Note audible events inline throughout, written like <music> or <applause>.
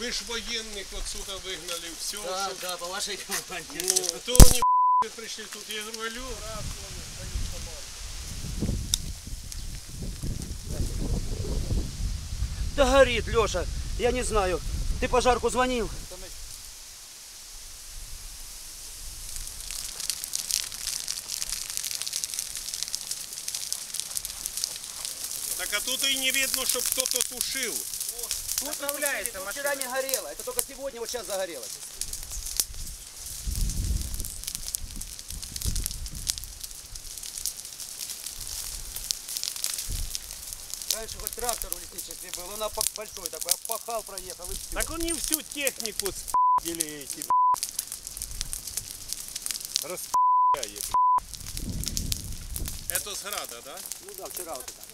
ми ж воєнних отсюда вигнали, все. Да, що- да, по вашей команде. Ну, то вони <laughs> прийшли тут, я говорю, алло, раз, вони стоять команда. Да горит, Леша. Я не знаю. Ты пожарку звонил? Так а тут и не видно, щоб кто-то тушив. Управляется. Вчера не горело. Это только сегодня, вот сейчас загорелось. Раньше хоть трактор в лесничестве был, он большой такой, опахал, проехал и все. Так они всю технику спили эти. Распяли. Это з града, да? Ну да, вчера вот это.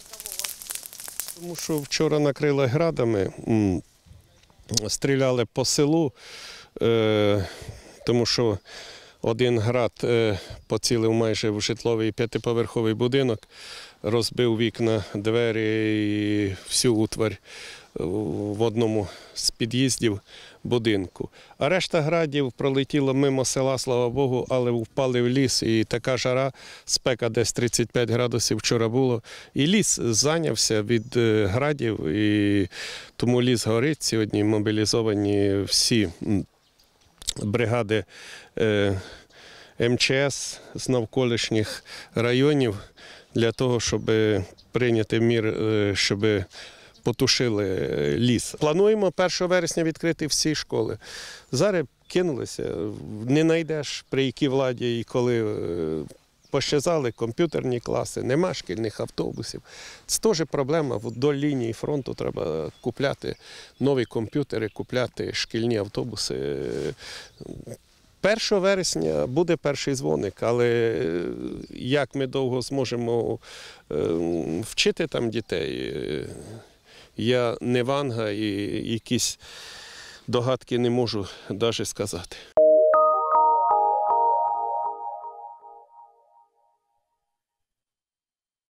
Тому що вчора накрили градами, стріляли по селу, е, тому що один град е, поцілив майже в житловий п'ятиповерховий будинок, розбив вікна, двері і всю утварь в одному з під'їздів будинку. А решта градів пролетіла мимо села, слава Богу, але впали в ліс. І така жара, спека десь 35 градусів вчора було. І ліс зайнявся від е, градів, і тому ліс горить. Сьогодні мобілізовані всі бригади е, МЧС з навколишніх районів для того, щоб прийняти мір, е, щоб потушили е, ліс. Плануємо 1 вересня відкрити всі школи. Зараз кинулися, не знайдеш при якій владі і коли. е, Пощазали комп'ютерні класи, нема шкільних автобусів. Це теж проблема. Вдоль лінії фронту треба купляти нові комп'ютери, купляти шкільні автобуси. 1 вересня буде перший дзвоник, але е, як ми довго зможемо е, вчити там дітей, я не ванга і якісь догадки не можу навіть сказати.